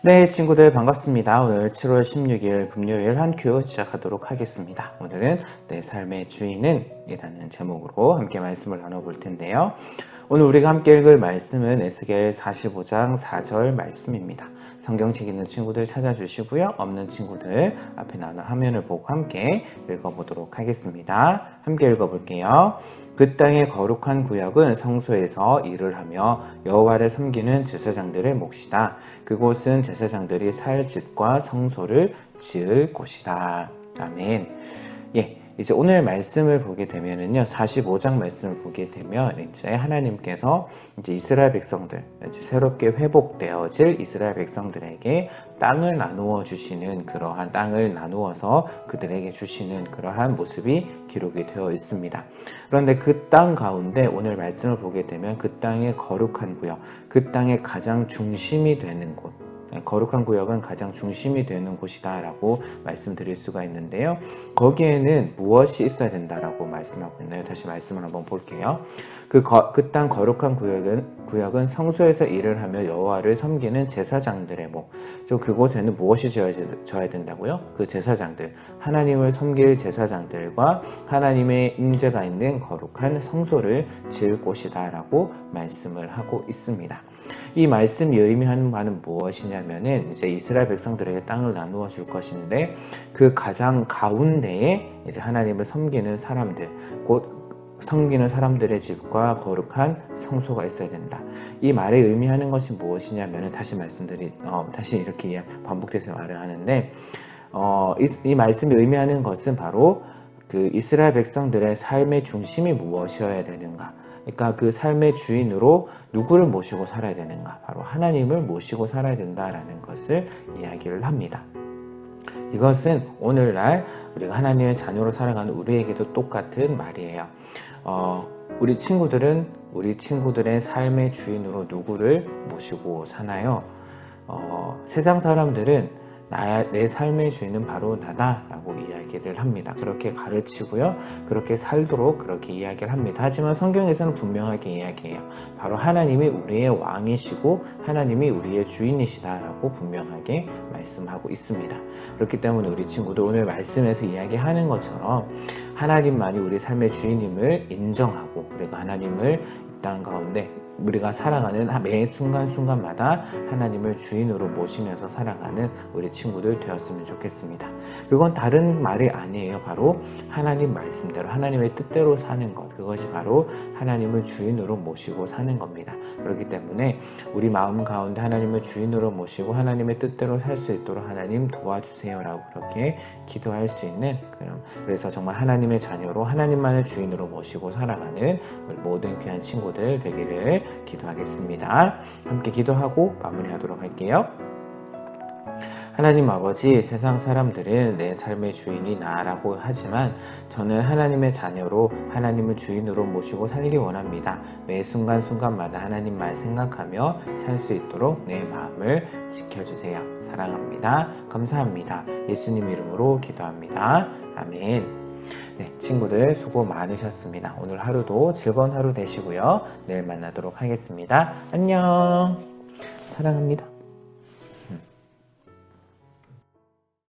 네, 친구들 반갑습니다. 오늘 7월 16일 금요일 한 큐 시작하도록 하겠습니다. 오늘은 내 삶의 주인은 이라는 제목으로 함께 말씀을 나눠볼 텐데요. 오늘 우리가 함께 읽을 말씀은 에스겔 45장 4절 말씀입니다. 성경책 있는 친구들 찾아주시고요. 없는 친구들 앞에 나눈 화면을 보고 함께 읽어보도록 하겠습니다. 함께 읽어볼게요. 그 땅의 거룩한 구역은 성소에서 일을 하며 여호와를 섬기는 제사장들의 몫이다. 그곳은 제사장들이 살 집과 성소를 지을 곳이다. 아멘. 예. 이제 오늘 말씀을 보게 되면은요, 45장 말씀을 보게 되면 이제 하나님께서 이제 이스라엘 백성들, 이제 새롭게 회복되어질 이스라엘 백성들에게 땅을 나누어 주시는 그러한 땅을 나누어서 그들에게 주시는 그러한 모습이 기록이 되어 있습니다. 그런데 그 땅 가운데 오늘 말씀을 보게 되면 그 땅의 거룩한 구역, 그 땅의 가장 중심이 되는 곳, 거룩한 구역은 가장 중심이 되는 곳이다라고 말씀드릴 수가 있는데요. 거기에는 무엇이 있어야 된다라고 말씀하고 있나요? 다시 말씀을 한번 볼게요. 그그땅 거룩한 구역은 구역은 성소에서 일을 하며 여호와를 섬기는 제사장들의 목. 저 그곳에는 무엇이 지어져야 된다고요? 그 제사장들, 하나님을 섬길 제사장들과 하나님의 임재가 있는 거룩한 성소를 지을 곳이다라고 말씀을 하고 있습니다. 이 말씀이 의미하는 바는 무엇이냐 면은 이제 이스라엘 백성들에게 땅을 나누어 줄 것인데 그 가장 가운데에 이제 하나님을 섬기는 사람들, 곧 섬기는 사람들의 집과 거룩한 성소가 있어야 된다. 이 말에 의미하는 것이 무엇이냐면은 다시 말씀드리, 어, 다시 이렇게 반복돼서 말을 하는데 어, 이, 이 말씀이 의미하는 것은 바로 그 이스라엘 백성들의 삶의 중심이 무엇이어야 되는가? 그러니까 그 삶의 주인으로 누구를 모시고 살아야 되는가? 바로 하나님을 모시고 살아야 된다라는 것을 이야기를 합니다. 이것은 오늘날 우리가 하나님의 자녀로 살아가는 우리에게도 똑같은 말이에요. 어, 우리 친구들은 우리 친구들의 삶의 주인으로 누구를 모시고 사나요? 어, 세상 사람들은 나, 내 삶의 주인은 바로 나다라고 이야기를 합니다. 그렇게 가르치고요. 그렇게 살도록 그렇게 이야기를 합니다. 하지만 성경에서는 분명하게 이야기해요. 바로 하나님이 우리의 왕이시고 하나님이 우리의 주인이시다라고 분명하게 말씀하고 있습니다. 그렇기 때문에 우리 친구들 오늘 말씀에서 이야기하는 것처럼 하나님만이 우리 삶의 주인임을 인정하고 그래서 하나님을 땅 가운데 우리가 살아가는 매 순간순간마다 하나님을 주인으로 모시면서 살아가는 우리 친구들 되었으면 좋겠습니다. 그건 다른 말이 아니에요. 바로 하나님 말씀대로 하나님의 뜻대로 사는 것. 그것이 바로 하나님을 주인으로 모시고 사는 겁니다. 그렇기 때문에 우리 마음 가운데 하나님을 주인으로 모시고 하나님의 뜻대로 살 수 있도록 하나님 도와주세요라고 그렇게 기도할 수 있는 그런 그래서 정말 하나님의 자녀로 하나님만을 주인으로 모시고 살아가는 모든 귀한 친구들 되기를 기도하겠습니다. 함께 기도하고 마무리하도록 할게요. 하나님 아버지, 세상 사람들은 내 삶의 주인이 나라고 하지만 저는 하나님의 자녀로 하나님을 주인으로 모시고 살기 원합니다. 매 순간순간마다 하나님 말 생각하며 살 수 있도록 내 마음을 지켜주세요. 사랑합니다. 감사합니다. 예수님 이름으로 기도합니다. 아멘. 네, 친구들 수고 많으셨습니다. 오늘 하루도 즐거운 하루 되시고요. 내일 만나도록 하겠습니다. 안녕. 사랑합니다.